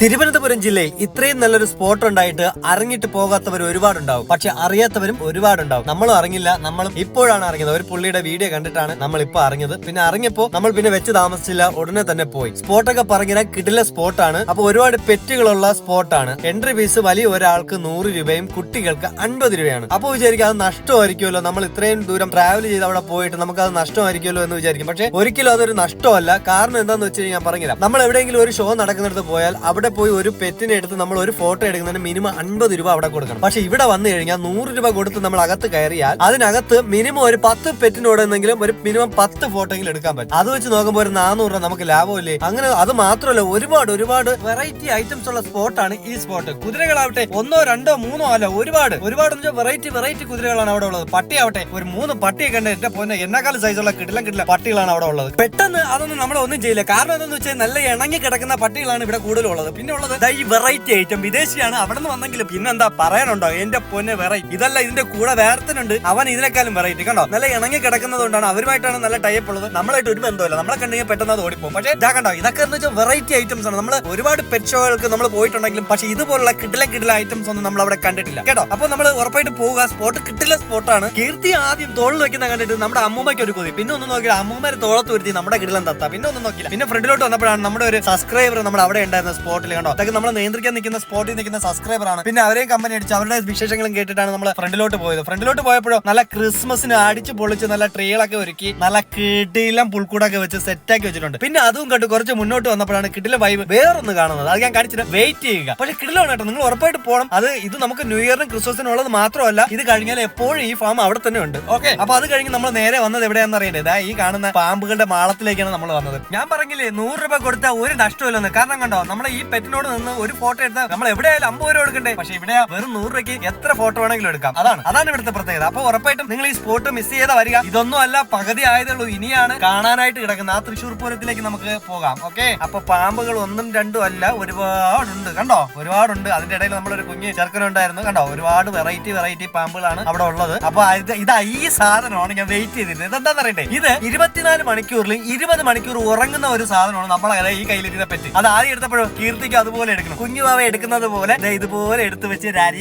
തിരുവനന്തപുരം ജില്ലയിൽ ഇത്രയും നല്ലൊരു സ്പോട്ട് ഉണ്ടായിട്ട് അറിഞ്ഞിട്ട് പോകാത്തവർ ഒരുപാടുണ്ടാവും. പക്ഷെ അറിയാത്തവരും ഒരുപാടുണ്ടാവും. നമ്മളും അറിഞ്ഞില്ല നമ്മളും ഇപ്പോഴാണ് അറിഞ്ഞത് ഒരു പുള്ളിയുടെ വീഡിയോ കണ്ടിട്ടാണ് നമ്മൾ ഇപ്പൊ അറിഞ്ഞത് പിന്നെ അറിഞ്ഞപ്പോ നമ്മൾ പിന്നെ വെച്ച് താമസിച്ചില്ല ഉടനെ തന്നെ പോയി. സ്പോട്ടൊക്കെ പറഞ്ഞാൽ കിടില സ്പോട്ടാണ് അപ്പൊ ഒരുപാട് പെറ്റുകളുള്ള സ്പോട്ടാണ് എൻട്രി ഫീസ് വലിയ ഒരാൾക്ക് നൂറ് രൂപയും കുട്ടികൾക്ക് അൻപത് രൂപയാണ്. അപ്പൊ വിചാരിക്കും അത് നഷ്ടമായിരിക്കുമല്ലോ. നമ്മൾ ഇത്രയും ദൂരം ട്രാവൽ ചെയ്ത് അവിടെ പോയിട്ട് നമുക്ക് അത് നഷ്ടമായിരിക്കുമല്ലോ എന്ന് വിചാരിക്കും. പക്ഷെ ഒരിക്കലും അതൊരു നഷ്ടമല്ല. കാരണം എന്താന്ന് വെച്ച് കഴിഞ്ഞാൽ ഞാൻ പറഞ്ഞില്ല നമ്മൾ എവിടെയെങ്കിലും ഒരു ഷോ നടക്കുന്നിടത്ത് പോയാൽ അവിടെ പോയി ഒരു പെറ്റിനെ എടുത്ത് നമ്മൾ ഒരു ഫോട്ടോ എടുക്കുന്നതിന് മിനിമം അൻപത് രൂപ അവിടെ കൊടുക്കണം. പക്ഷെ ഇവിടെ വന്നു കഴിഞ്ഞാൽ നൂറ് രൂപ കൊടുത്ത് നമ്മൾ അകത്ത് കയറിയാൽ അതിനകത്ത് മിനിമം ഒരു പത്ത് പെറ്റിനോട് എന്തെങ്കിലും ഒരു മിനിമം പത്ത് ഫോട്ടോയെങ്കിലും എടുക്കാൻ പറ്റും. അത് വെച്ച് നോക്കുമ്പോൾ ഒരു നാനൂറ് രൂപ നമുക്ക് ലാഭമില്ലേ അങ്ങനെ അത് മാത്രമല്ല ഒരുപാട് ഒരുപാട് വെറൈറ്റി ഐറ്റംസ് ഉള്ള സ്പോട്ടാണ് ഈ സ്പോട്ട് കുതിരകളാവട്ടെ ഒന്നോ രണ്ടോ മൂന്നോ അല്ല ഒരുപാട്. ഒരുപാട് വെറൈറ്റി വെറൈറ്റി കുതിരകളാണ് അവിടെ ഉള്ളത്. പട്ടിയാവട്ടെ ഒരു മൂന്ന് പട്ടിയെ കണ്ട് എന്റെ പൊന്നെ എന്നെക്കാൾ സൈസുള്ള കിടിലം കിടില പട്ടികളാണ് അവിടെ ഉള്ളത്. പെട്ടെന്ന് അതൊന്നും നമ്മളൊന്നും ചെയ്യില്ല. കാരണം എന്താണെന്ന് വെച്ചാൽ നല്ല ഇണങ്ങി കിടക്കുന്ന പട്ടികളാണ് ഇവിടെ കൂടുതലുള്ളത്. പിന്നെ ഉള്ളത് ദാ ഈ വെറൈറ്റി ഐറ്റം വിദേശിയാണ് അവിടെ നിന്ന് വന്നെങ്കിലും പിന്നെന്താ പറയാനുണ്ടോ? എന്റെ പൊന്നെ വെറൈറ്റി ഇതല്ല ഇതിന്റെ കൂടെ വേർത്തനുണ്ട് അവൻ ഇതിനേക്കാളും വെറൈറ്റി കണ്ടോ? നല്ല ഇണങ്ങി കിടക്കുന്നത് കൊണ്ടാണ് അവരുമായിട്ടാണ് നല്ല ടൈപ്പ് ഉള്ളത്. നമ്മളായിട്ട് ഒരു ബന്ധമില്ല നമ്മളെ കണ്ടെങ്കിൽ പെട്ടെന്ന് അത് ഓടിപ്പോകും. പക്ഷേ ഇതാ കണ്ടോ? ഇതൊക്കെ എന്ന് വെച്ചാൽ വെറൈറ്റി ഐറ്റംസ് ആണ്. നമ്മൾ ഒരുപാട് പെറ്റ് ഷോകൾക്ക് നമ്മൾ പോയിട്ടുണ്ടെങ്കിലും പക്ഷെ ഇതുപോലുള്ള കിടില കിടില ഐറ്റംസ് ഒന്നും നമ്മൾ അവിടെ കണ്ടിട്ടില്ല. കേട്ടോ? അപ്പൊ നമ്മൾ ഉറപ്പായിട്ട് പോവുക. സ്പോട്ട് കിട്ടില്ല സ്പോട്ടാണ് കീർത്തി ആദ്യം തോളിൽ വെക്കുന്ന കണ്ടിട്ട് നമ്മുടെ അമ്മൂമ്മയ്ക്ക് ഒരു കൊതി. പിന്നെ ഒന്നും നോക്കിയാൽ അമ്മൂമ്മേരെ തോളത്ത് വരുത്തി നമ്മുടെ കിടിലം തത്ത. പിന്നെ ഒന്നും നോക്കില്ല പിന്നെ ഫ്രണ്ടിലോട്ട് വന്നപ്പോഴാണ് നമ്മുടെ ഒരു സബ്സ്ക്രൈബർ നമ്മൾ അവിടെ ഉണ്ടായിരുന്ന സ്പോട്ടിൽ കണ്ടോ? അതൊക്കെ നമ്മൾ നിയന്ത്രിക്കാൻ നിൽക്കുന്ന സ്പോട്ടിൽ നിൽക്കുന്ന സബ്സ്ക്രൈബർ ആണ്. പിന്നെ അവരെയും കമ്പനി അടിച്ച് അവരുടെ വിശേഷങ്ങളും കേട്ടിട്ടാണ് നമ്മൾ ഫ്രണ്ടിലോട്ട് പോയത്. ഫ്രണ്ടിലോട്ട് പോയപ്പോഴോ നല്ല ക്രിസ്മസിന് അടിച്ച് പൊളിച്ച് നല്ല ട്രീകളൊക്കെ ഒരുക്കി നല്ല കിടിലം പുൽക്കൂടൊക്കെ വെച്ച് സെറ്റാക്കി വെച്ചിട്ടുണ്ട്. പിന്നെ അതും കണ്ട് കുറച്ച് മുന്നോട്ട് വന്നപ്പോഴാണ് കിടില വൈബ് വേറൊന്ന് കാണുന്നത്. അത് ഞാൻ കാണിച്ചിട്ട് വെയിറ്റ് ചെയ്യുക. പക്ഷെ കിടിലാണ് കേട്ടോ. നിങ്ങൾ ഉറപ്പായിട്ട് പോകണം അത് ഇത് നമുക്ക് ന്യൂ ഇയറിനും ക്രിസ്മസിനും ഉള്ളത് മാത്രമല്ല ഇത് കഴിഞ്ഞാൽ എപ്പോഴും ഈ ഫാം അവിടെ തന്നെ ഉണ്ട്. ഓക്കെ അപ്പൊ അത് കഴിഞ്ഞ് നമ്മൾ നേരെ വന്നത് എവിടെയാണെന്ന് അറിയേണ്ടത് ഈ കാണുന്ന പാമ്പുകളുടെ മാളത്തിലേക്കാണ് നമ്മൾ വന്നത്. ഞാൻ പറഞ്ഞില്ലേ നൂറ് രൂപ കൊടുത്താൽ ഒരു നഷ്ടമില്ലെന്ന് കാരണം കണ്ടോ നമ്മളെ ഈ പെറ്റിനോട് നിന്ന് ഒരു ഫോട്ടോ എടുത്താൽ നമ്മൾ എവിടെയായാലും അമ്പത് രൂപ എടുക്കണ്ടേ പക്ഷെ ഇവിടെ വെറും നൂറ് രൂപയ്ക്ക് എത്ര ഫോട്ടോ വേണമെങ്കിലും എടുക്കാം. അതാണ്. അതാണ് ഇവിടുത്തെ പ്രത്യേകത. അപ്പൊ ഉറപ്പായിട്ടും നിങ്ങൾ ഈ സ്പോട്ട് മിസ് ചെയ്താൽ വരിക. ഇതൊന്നും അല്ല പകുതി ആയതേ ഉള്ളൂ ഇനിയാണ് കാണാനായിട്ട് കിടക്കുന്നത് ആ തൃശ്ശൂർ പൂരത്തിലേക്ക് നമുക്ക് പോകാം. ഓക്കെ? അപ്പൊ പാമ്പുകൾ ഒന്നും രണ്ടും അല്ല ഒരുപാടുണ്ട്. കണ്ടോ? ഒരുപാടുണ്ട്. അതിന്റെ ഇടയിൽ നമ്മൾ നമ്മളൊരു കുഞ്ഞ് ചെറുക്കനുണ്ടായിരുന്നു കണ്ടോ? ഒരുപാട് വെറൈറ്റി വെറൈറ്റി പാമ്പുകളാണ് അവിടെ ഉള്ളത്. അപ്പൊ ഇത് ഇതാ ഈ സാധനമാണ് ഞാൻ വെയിറ്റ് ചെയ്തിരുന്നത്. ഇതെന്താന്ന് അറിയട്ടെ? ഇത് ഇരുപത്തിനാല് മണിക്കൂറിൽ ഇരുപത് മണിക്കൂർ ഉറങ്ങുന്ന ഒരു സാധനമാണ് നമ്മളെ ഈ കയ്യിലിരുന്ന പറ്റി അത് ആദ്യം എടുത്തപ്പോഴും കീർത്തിക്ക് അതുപോലെ എടുക്കണം. കുഞ്ഞുമാവ എടുക്കുന്നത് പോലെ ഇതുപോലെ എടുത്തു വെച്ച് രാരി.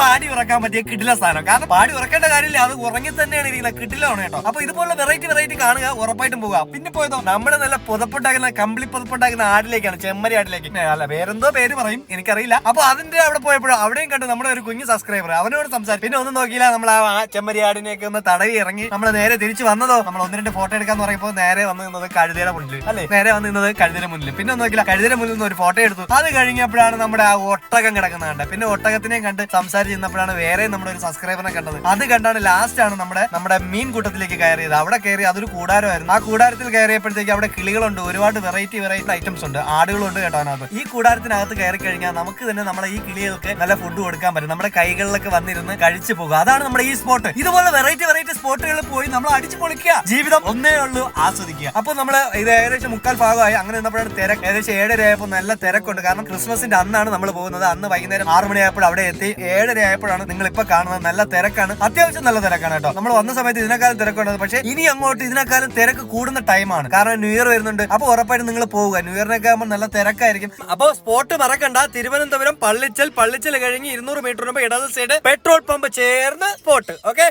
പാടി ഉറക്കാൻ പറ്റിയ കിടില സാധനം. കാരണം പാടി ഉറക്കേണ്ട കാര്യമില്ല അത് ഉറങ്ങി തന്നെയാണ് ഇരിക്കുന്നത്. കിടിലാണ് കേട്ടോ. അപ്പൊ ഇതുപോലെ വെറൈറ്റി വെറൈറ്റി കാണുക ഉറപ്പായിട്ടും പോവുക. പിന്നെ പോയതോ നമ്മുടെ നല്ല പുതപ്പുണ്ടാക്കുന്ന കമ്പിളി പുതപ്പുണ്ടാക്കുന്ന ആടിലേക്കാണ് ചെമ്മരി ആടിലേക്ക്. അല്ല വേറെന്തോ പേര് പറയും എനിക്കറിയില്ല. അപ്പൊ അതിന്റെ അവിടെ പോയപ്പോഴും അവിടെയും കണ്ടു നമ്മുടെ ഒരു കുഞ്ഞു സബ്സ്ക്രൈബർ അവനോട് സംസാരിച്ചു. പിന്നെ ഒന്നും നോക്കിയില്ല നമ്മൾ ആ ചെമ്മരി ആടിനെയൊക്കെ ഒന്ന് തടവി ഇറങ്ങി. നമ്മൾ നേരെ തിരിച്ചു വന്നതോ നമ്മൾ ഒന്ന് രണ്ട് ഫോട്ടോ എടുക്കാന്ന് പറയുമ്പോൾ നേരെ വന്ന് നിന്നത് കഴുതയുടെ മുന്നിൽ അല്ലേ? നേരെ വന്ന് നിന്നത് കഴുതയുടെ മുന്നിൽ പിന്നെ ഒന്നും നോക്കില്ല കഴുതയുടെ മുന്നിൽ നിന്ന് ഒരു ഫോട്ടോ എടുത്തു. അത് കഴിഞ്ഞപ്പോഴാണ് നമ്മുടെ ആ ഒട്ടകം കിടക്കുന്നത് കണ്ടത്. പിന്നെ ഒട്ടകത്തിനെ കണ്ട് സംസാരിച്ച് ചെന്നപ്പോഴാണ് വേറെ നമ്മുടെ ഒരു സബ്സ്ക്രൈബറിനെ കണ്ടത്. അത് കണ്ടാണ് ലാസ്റ്റ് ആണ് നമ്മുടെ നമ്മുടെ മീൻ കൂട്ടത്തിലേക്ക് കയറിയത്. അവിടെ കയറി അതൊരു കൂടാരമായിരുന്നു. ആ കൂടാരത്തിൽ കയറിയപ്പോഴത്തേക്ക് അവിടെ കിളികളുണ്ട്. ഒരുപാട് വെറൈറ്റി വെറൈറ്റി ഐറ്റംസ് ഉണ്ട്. ആടുകളുണ്ട് കേട്ടോ അതിനകത്ത്. ഈ കൂടാരത്തിനകത്ത് കയറി കഴിഞ്ഞാൽ നമുക്ക് തന്നെ നമ്മളെ ഈ കിളികൾക്ക് നല്ല ഫുഡ് കൊടുക്കാൻ പറ്റും. നമ്മുടെ കൈകളിലൊക്കെ വന്നിരുന്ന് കഴിച്ചു പോകുക അതാണ് നമ്മുടെ ഈ സ്പോട്ട് ഇതുപോലെ വെറൈറ്റി വെറൈറ്റി സ്പോട്ടുകളിൽ പോയി നമ്മൾ അടിച്ചു പൊളിക്കുക. ജീവിതം ഒന്നേ ഉള്ളൂ ആസ്വദിക്കുക. അപ്പൊ നമ്മൾ ഇത് ഏകദേശം മുക്കാൽ ഭാഗമായി. അങ്ങനെ നിന്നപ്പോഴാണ് തിരക്ക്. ഏകദേശം ഏഴര ആയപ്പോൾ നല്ല തിരക്കുണ്ട്. കാരണം ക്രിസ്മസിന്റെ അന്നാണ് നമ്മൾ പോകുന്നത്. അന്ന് വൈകുന്നേരം ആറ് മണിയായപ്പോൾ അവിടെ എത്തി. ഏഴര ആയപ്പോഴാണ് നിങ്ങൾ ഇപ്പൊ കാണുന്നത്. നല്ല തിരക്കാണ്. അത്യാവശ്യം നല്ല തിരക്കാണ് കേട്ടോ. നമ്മൾ വന്ന സമയത്ത് ഇതിനേക്കാളും തിരക്കുണ്ട് പക്ഷെ ഇനി അങ്ങോട്ട് ഇതിനേക്കാളും തിരക്ക് കൂടുന്ന ടൈമാണ്. കാരണം ന്യൂ ഇയർ വരുന്നുണ്ട്. അപ്പൊ ഉറപ്പായിട്ട് നിങ്ങൾ പോവുക. ന്യൂ ഇയറിനൊക്കെ ആകുമ്പോൾ നല്ല തിരക്കായിരിക്കും. അപ്പൊ സ്പോട്ട് മറക്കണ്ട. തിരുവനന്തപുരം പള്ളിച്ചൽ. പള്ളിച്ചൽ കഴിഞ്ഞ് ഇരുന്നൂറ് മീറ്റർ ഇടത് സൈഡ് പെട്രോൾ പമ്പ് ചേർന്ന് സ്പോട്ട് ഓക്കെ